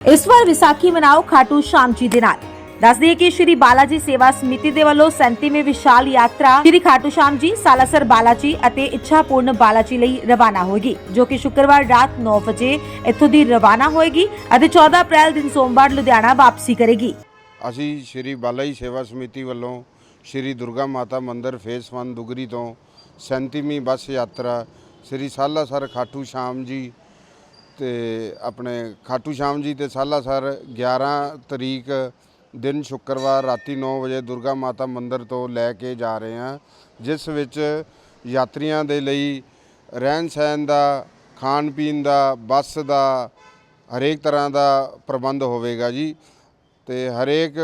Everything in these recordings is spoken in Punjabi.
ਇਸ ਵਾਰ ਵਿਸਾਖੀ ਮਨਾਓ ਖਾਟੂ ਸ਼ਾਮ ਜੀ ਦੇ ਨਾਲ। ਦੱਸ ਕਿ ਸ਼੍ਰੀ ਬਾਲਾਜੀ ਸੇਵਾ ਸਮਿਤੀ ਦੇ ਵੱਲੋਂ 37ਵੀਂ ਵਿਸ਼ਾਲ ਯਾਤਰਾ ਸ਼੍ਰੀ ਖਾਟੂ ਸ਼ਾਮ ਜੀ, ਸਾਲਾਸਰ ਬਾਲਾਜੀ ਅਤੇ ਇੱਛਾ ਬਾਲਾਜੀ ਲਈ ਰਵਾਨਾ ਹੋਏਗੀ, ਜੋ ਕਿ ਸ਼ੁੱਕਰਵਾਰ ਰਾਤ 9 ਵਜੇ ਇੱਥੋਂ ਦੀ ਰਵਾਨਾ ਹੋਏਗੀ ਅਤੇ 14 ਅਪ੍ਰੈਲ ਦਿਨ ਸੋਮਵਾਰ ਲੁਧਿਆਣਾ ਵਾਪਸੀ ਕਰੇਗੀ। ਅਸੀਂ ਸ਼੍ਰੀ ਬਾਲਾ ਸੇਵਾ ਸਮਿਤੀ ਵੱਲੋਂ ਸ਼੍ਰੀ ਦੁਰਗਾ ਮਾਤਾ ਮੰਦਿਰ ਫੇਸ 1 ਦੁਗਰੀ ਤੋਂ 37ਵੀਂ ਬੱਸ ਯਾਤਰਾ ਸ਼੍ਰੀ ਸਾਲਾਸਰ ਖਾਟੂ ਸ਼ਾਮ ਜੀ ਤੇ ਆਪਣੇ ਖਾਟੂ ਸ਼ਾਮ ਜੀ ਤੇ ਸਾਲਾਸਰ 11 ਤਰੀਕ ਦਿਨ ਸ਼ੁੱਕਰਵਾਰ ਰਾਤੀ 9 ਵਜੇ ਦੁਰਗਾ ਮਾਤਾ ਮੰਦਿਰ ਤੋਂ ਲੈ ਕੇ ਜਾ ਰਹੇ ਹਾਂ, ਜਿਸ ਵਿੱਚ ਯਾਤਰੀਆਂ ਦੇ ਲਈ ਰਹਿਣ ਸਹਿਣ ਦਾ, ਖਾਣ ਪੀਣ ਦਾ, ਬੱਸ ਦਾ ਹਰੇਕ ਤਰ੍ਹਾਂ ਦਾ ਪ੍ਰਬੰਧ ਹੋਵੇਗਾ ਜੀ ਤੇ ਹਰੇਕ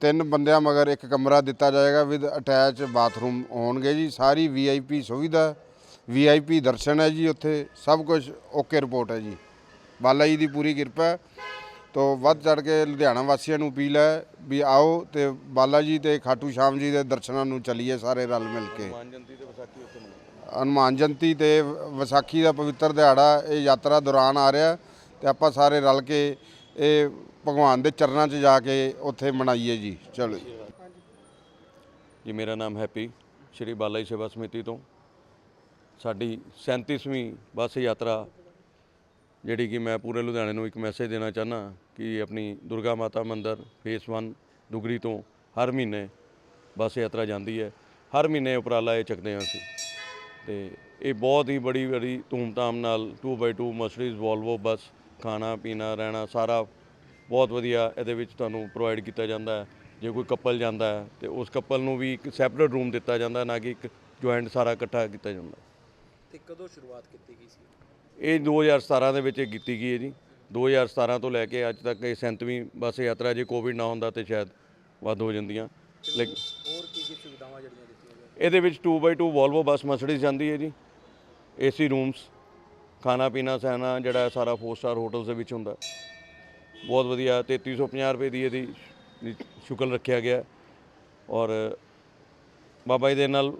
ਤਿੰਨ ਬੰਦਿਆਂ ਮਗਰ ਇੱਕ ਕਮਰਾ ਦਿੱਤਾ ਜਾਏਗਾ, ਵਿਦ ਅਟੈਚ ਬਾਥਰੂਮ ਹੋਣਗੇ ਜੀ, ਸਾਰੀ ਵੀਆਈਪੀ ਸੁਵਿਧਾ ਵੀਆਈਪੀ ਦਰਸ਼ਨ ਹੈ ਜੀ ਉੱਥੇ ਸਭ ਕੁਝ ਓਕੇ ਰਿਪੋਰਟ ਹੈ ਜੀ। ਬਾਲਾ ਜੀ ਦੀ ਪੂਰੀ ਕਿਰਪਾ ਹੈ। ਤੋ ਵੱਧ ਚੜ ਕੇ ਲੁਧਿਆਣਾ ਵਾਸੀਆਂ ਨੂੰ ਅਪੀਲ ਹੈ ਵੀ ਆਓ ਤੇ ਬਾਲਾ ਜੀ ਤੇ ਖਾਟੂ ਸ਼ਾਮ ਜੀ ਦੇ ਦਰਸ਼ਨਾਂ ਨੂੰ ਚੱਲੀਏ ਸਾਰੇ ਰਲ ਮਿਲ ਕੇ। ਹਨੂਮਾਨ ਜਯੰਤੀ ਤੇ ਵਿਸਾਖੀ ਦਾ ਪਵਿੱਤਰ ਦਿਹਾੜਾ ਇਹ ਯਾਤਰਾ ਦੌਰਾਨ ਆ ਰਿਹਾ ਤੇ ਆਪਾਂ ਸਾਰੇ ਰਲ ਕੇ ਇਹ ਭਗਵਾਨ ਦੇ ਚਰਨਾਂ 'ਚ ਜਾ ਕੇ ਉੱਥੇ ਮਨਾਈਏ ਜੀ। ਚਲੋ ਜੀ ਮੇਰਾ ਨਾਮ ਹੈਪੀ ਸ਼੍ਰੀ ਬਾਲਾ ਜੀ ਸੇਵਾ ਸਮਿਤੀ ਤੋਂ। ਸਾਡੀ 37ਵੀਂ ਬੱਸ ਯਾਤਰਾ, ਜਿਹੜੀ ਕਿ ਮੈਂ ਪੂਰੇ ਲੁਧਿਆਣੇ ਨੂੰ ਇੱਕ ਮੈਸੇਜ ਦੇਣਾ ਚਾਹਨਾ ਕਿ ਆਪਣੀ ਦੁਰਗਾ ਮਾਤਾ ਮੰਦਿਰ ਫੇਸ 1 ਦੁਗਰੀ ਤੋਂ ਹਰ ਮਹੀਨੇ ਬੱਸ ਯਾਤਰਾ ਜਾਂਦੀ ਹੈ। ਹਰ ਮਹੀਨੇ ਉਪਰਾਲਾ ਇਹ ਚੱਕਦੇ ਹਾਂ ਅਸੀਂ। ਤੇ ਇਹ ਬਹੁਤ ਹੀ ਬੜੀ ਬੜੀ ਧੂਮਧਾਮ ਨਾਲ 2x2 ਮਰਸੀਡੀਜ਼ ਵੋਲਵੋ ਬੱਸ, ਖਾਣਾ, ਪੀਣਾ, ਰਹਿਣਾ, ਸਾਰਾ ਬਹੁਤ ਵਧੀਆ ਇਹਦੇ ਵਿੱਚ ਤੁਹਾਨੂੰ ਪ੍ਰੋਵਾਈਡ ਕੀਤਾ ਜਾਂਦਾ ਹੈ। ਜੇ ਕੋਈ ਕਪਲ ਜਾਂਦਾ ਹੈ, ਤੇ ਉਸ ਕਪਲ ਨੂੰ ਵੀ ਇੱਕ ਸੈਪਰੇਟ ਰੂਮ ਦਿੱਤਾ ਜਾਂਦਾ ਨਾ ਕਿ ਇੱਕ ਜੁਆਇੰਟ ਸਾਰਾ ਇਕੱਠਾ ਕੀਤਾ ਜਾਂਦਾ ਤੇ ਕਦੋਂ ਸ਼ੁਰੂਆਤ ਕੀਤੀ ਗਈ ਸੀ? ਇਹ 2017 ਦੇ ਵਿੱਚ ਇਹ ਕੀਤੀ ਗਈ ਹੈ ਜੀ। 2017 ਤੋਂ ਲੈ ਕੇ ਅੱਜ ਤੱਕ ਇਹ 37ਵੀਂ ਬੱਸ ਯਾਤਰਾ ਜੇ ਕੋਵਿਡ ਨਾ ਹੁੰਦਾ ਤੇ ਸ਼ਾਇਦ ਵੱਧ ਹੋ ਜਾਂਦੀਆਂ। ਲੇਕਿਨ ਹੋਰ ਕੀ ਕੀ ਸੁਵਿਧਾਵਾਂ ਜਿਹੜੀਆਂ ਦਿੱਤੀਆਂ ਗਈਆਂ? ਇਹਦੇ ਵਿੱਚ 2x2 ਵੋਲਵੋ ਬੱਸ ਮਰਸੀਡੀਜ਼ ਜਾਂਦੀ ਹੈ ਜੀ। ਏਸੀ ਰੂਮਸ ਖਾਣਾ ਪੀਣਾ ਸਹਿਣਾ ਜਿਹੜਾ ਸਾਰਾ 4 ਸਟਾਰ ਹੋਟਲਸ ਦੇ ਵਿੱਚ ਹੁੰਦਾ। ਬਹੁਤ ਵਧੀਆ 3350 ਰੁਪਏ ਦੀ ਇਹਦੀ ਸ਼ੁਕਲ ਰੱਖਿਆ ਗਿਆ। ਔਰ ਬਾਬਾ ਜੀ ਦੇ ਨਾਲ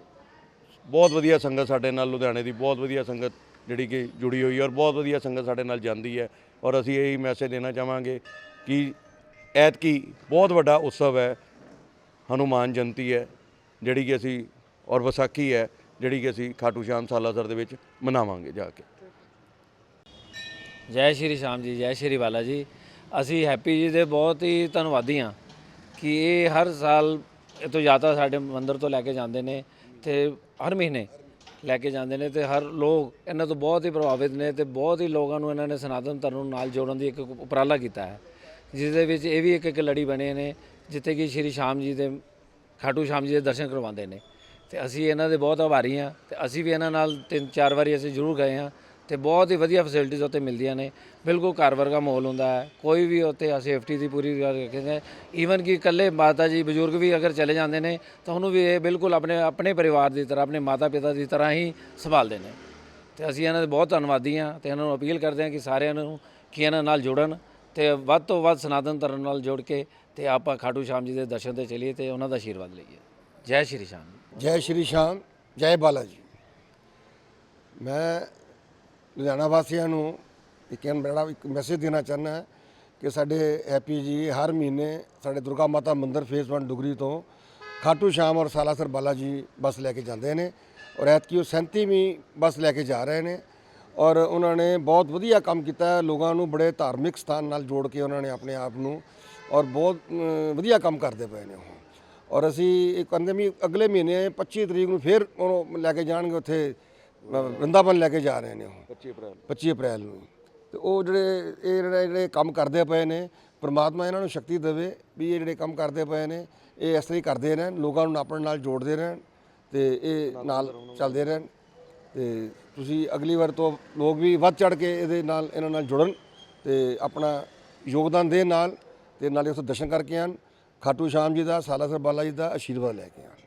ਬਹੁਤ ਵਧੀਆ ਸੰਗਤ ਸਾਡੇ ਨਾਲ ਲੁਧਿਆਣੇ ਦੀ, ਬਹੁਤ ਵਧੀਆ ਸੰਗਤ ਜਿਹੜੀ ਕਿ ਜੁੜੀ ਹੋਈ ਹੈ ਔਰ ਬਹੁਤ ਵਧੀਆ ਸੰਗਤ ਸਾਡੇ ਨਾਲ ਜਾਂਦੀ ਹੈ ਔਰ ਅਸੀਂ ਇਹੀ ਮੈਸੇਜ ਦੇਣਾ ਚਾਹਾਂਗੇ ਕਿ ਐਤਕੀ ਬਹੁਤ ਵੱਡਾ ਉਤਸਵ ਹੈ, ਹਨੂਮਾਨ ਜਯੰਤੀ ਹੈ, ਜਿਹੜੀ ਕਿ ਅਸੀਂ ਔਰ ਵਿਸਾਖੀ ਹੈ, ਜਿਹੜੀ ਕਿ ਅਸੀਂ ਖਾਟੂ ਸ਼ਾਮ ਸਾਲਾਸਰ ਦੇ ਵਿੱਚ ਮਨਾਵਾਂਗੇ ਜਾ ਕੇ। ਜੈ ਸ਼੍ਰੀ ਸ਼ਾਮ ਜੀ, ਜੈ ਸ਼੍ਰੀ ਬਾਲਾ ਜੀ। ਅਸੀਂ ਹੈਪੀ ਜੀ ਦੇ ਬਹੁਤ ਹੀ ਧੰਨਵਾਦੀ ਹਾਂ ਕਿ ਇਹ ਹਰ ਸਾਲ ਇਹ ਤੋਂ ਯਾਤਰਾ ਸਾਡੇ ਮੰਦਿਰ ਤੋਂ ਲੈ ਕੇ ਜਾਂਦੇ ਨੇ ਤੇ ਹਰ ਮਹੀਨੇ ਲੈ ਕੇ ਜਾਂਦੇ ਨੇ ਤੇ ਹਰ ਲੋਕ ਇਹਨਾਂ ਤੋਂ ਬਹੁਤ ਹੀ ਪ੍ਰਭਾਵਿਤ ਨੇ ਤੇ ਬਹੁਤ ਹੀ ਲੋਕਾਂ ਨੂੰ ਇਹਨਾਂ ਨੇ ਸਨਾਤਨ ਧਰਮ ਨੂੰ ਨਾਲ ਜੋੜਨ ਦੀ ਇੱਕ ਉਪਰਾਲਾ ਕੀਤਾ ਹੈ। ਜਿਸ ਦੇ ਵਿੱਚ ਇਹ ਵੀ ਇੱਕ ਇੱਕ ਲੜੀ ਬਣੇ ਨੇ, ਜਿੱਥੇ ਕਿ ਸ਼੍ਰੀ ਸ਼ਾਮ ਜੀ ਦੇ ਖਾਟੂ ਸ਼ਾਮ ਜੀ ਦੇ ਦਰਸ਼ਨ ਕਰਵਾਉਂਦੇ ਨੇ। ਤੇ ਅਸੀਂ ਇਹਨਾਂ ਦੇ ਬਹੁਤ ਆਭਾਰੀ ਹਾਂ ਤੇ ਅਸੀਂ ਵੀ ਇਹਨਾਂ ਨਾਲ ਤਿੰਨ ਚਾਰ ਵਾਰੀ ਅਸੀਂ ਜ਼ਰੂਰ ਗਏ ਹਾਂ। ਤੇ ਬਹੁਤ ਹੀ ਵਧੀਆ ਫੈਸਿਲਿਟੀਜ਼ ਉੱਥੇ ਮਿਲਦੀਆਂ ਨੇ। ਬਿਲਕੁਲ ਘਰ ਵਰਗਾ ਮਾਹੌਲ ਹੁੰਦਾ ਹੈ। ਕੋਈ ਵੀ ਉੱਥੇ ਸੇਫਟੀ ਦੀ ਪੂਰੀ ਗੱਲ ਰੱਖਦੇ ਈਵਨ ਕਿ ਇਕੱਲੇ ਮਾਤਾ ਜੀ, ਬਜ਼ੁਰਗ ਵੀ ਅਗਰ ਚਲੇ ਜਾਂਦੇ ਨੇ, ਤਾਂ ਉਹਨੂੰ ਵੀ ਇਹ ਬਿਲਕੁਲ ਆਪਣੇ ਆਪਣੇ ਪਰਿਵਾਰ ਦੀ ਤਰ੍ਹਾਂ, ਆਪਣੇ ਮਾਤਾ ਪਿਤਾ ਦੀ ਤਰ੍ਹਾਂ ਹੀ ਸੰਭਾਲਦੇ ਨੇ। ਤੇ ਅਸੀਂ ਇਹਨਾਂ ਦੇ ਬਹੁਤ ਧੰਨਵਾਦੀ ਹਾਂ ਤੇ ਇਹਨਾਂ ਨੂੰ ਅਪੀਲ ਕਰਦੇ ਹਾਂ ਕਿ ਸਾਰਿਆਂ ਨੂੰ, ਕਿ ਇਹਨਾਂ ਨਾਲ ਜੁੜਨ ਤੇ ਵੱਧ ਤੋਂ ਵੱਧ ਸਨਾਤਨ ਧਰਮ ਨਾਲ ਜੁੜ ਕੇ ਤੇ ਆਪਾਂ ਖਾਟੂ ਸ਼ਾਮ ਜੀ ਦੇ ਦਰਸ਼ਨ ਤੇ ਚਲੀਏ ਤੇ ਉਹਨਾਂ ਦਾ ਆਸ਼ੀਰਵਾਦ ਲਈਏ। ਜੈ ਸ਼੍ਰੀ ਸ਼ਾਮ। ਜੈ ਸ਼੍ਰੀ ਸ਼ਾਮ, ਜੈ ਬਾਲਾ ਜੀ। ਮੈਂ ਲੁਧਿਆਣਾ ਵਾਸੀਆਂ ਨੂੰ ਇੱਕ ਮੇਰਾ ਇੱਕ ਮੈਸੇਜ ਦੇਣਾ ਚਾਹੁੰਦਾ ਹਾਂ ਕਿ ਸਾਡੇ ਹੈਪੀ ਜੀ ਹਰ ਮਹੀਨੇ ਸਾਡੇ ਦੁਰਗਾ ਮਾਤਾ ਮੰਦਿਰ ਫੇਸ 1 ਡੁਗਰੀ ਤੋਂ ਖਾਟੂ ਸ਼ਾਮ ਔਰ ਸਾਲਾਸਰ ਬਾਲਾ ਜੀ ਬੱਸ ਲੈ ਕੇ ਜਾਂਦੇ ਨੇ ਔਰ ਐਤਕੀ ਉਹ 37ਵੀਂ ਬੱਸ ਲੈ ਕੇ ਜਾ ਰਹੇ ਨੇ ਔਰ ਉਹਨਾਂ ਨੇ ਬਹੁਤ ਵਧੀਆ ਕੰਮ ਕੀਤਾ ਲੋਕਾਂ ਨੂੰ ਬੜੇ ਧਾਰਮਿਕ ਸਥਾਨ ਨਾਲ ਜੋੜ ਕੇ ਉਹਨਾਂ ਨੇ ਆਪਣੇ ਆਪ ਨੂੰ ਔਰ ਬਹੁਤ ਵਧੀਆ ਕੰਮ ਕਰਦੇ ਪਏ ਨੇ ਉਹ। ਔਰ ਅਸੀਂ ਇਹ ਕਹਿੰਦੇ ਵੀ ਅਗਲੇ ਮਹੀਨੇ 25 ਤਰੀਕ ਨੂੰ ਫੇਰ ਉਹ ਲੈ ਕੇ ਜਾਣਗੇ ਉੱਥੇ ਅ, ਵਰਿੰਦਾਵਨ ਲੈ ਕੇ ਜਾ ਰਹੇ ਨੇ ਉਹ। 25 ਅਪ੍ਰੈਲ 25 ਅਪ੍ਰੈਲ ਨੂੰ। ਤੇ ਉਹ ਜਿਹੜੇ ਇਹ ਜਿਹੜੇ ਜਿਹੜੇ ਕੰਮ ਕਰਦੇ ਪਏ ਨੇ ਪ੍ਰਮਾਤਮਾ ਇਹਨਾਂ ਨੂੰ ਸ਼ਕਤੀ ਦੇਵੇ ਵੀ ਇਹ ਜਿਹੜੇ ਕੰਮ ਕਰਦੇ ਪਏ ਨੇ ਇਹ ਇਸ ਤਰ੍ਹਾਂ ਹੀ ਕਰਦੇ ਰਹਿਣ ਲੋਕਾਂ ਨੂੰ ਆਪਣੇ ਨਾਲ ਜੋੜਦੇ ਰਹਿਣ ਤੇ ਇਹ ਨਾਲ ਚੱਲਦੇ ਰਹਿਣ। ਤੇ ਤੁਸੀਂ ਅਗਲੀ ਵਾਰ ਤੋਂ ਲੋਕ ਵੀ ਵੱਧ ਚੜ ਕੇ ਇਹਦੇ ਨਾਲ ਇਹਨਾਂ ਨਾਲ ਜੁੜਨ ਤੇ ਆਪਣਾ ਯੋਗਦਾਨ ਦੇਣ ਨਾਲ ਤੇ ਨਾਲੇ ਉੱਥੇ ਦਰਸ਼ਨ ਕਰਕੇ ਆਣ ਖਾਟੂ ਸ਼ਾਮ ਜੀ ਦਾ ਸਾਲਾਸਰ ਬਾਲਾ ਜੀ ਦਾ ਆਸ਼ੀਰਵਾਦ ਲੈ ਕੇ ਆਣ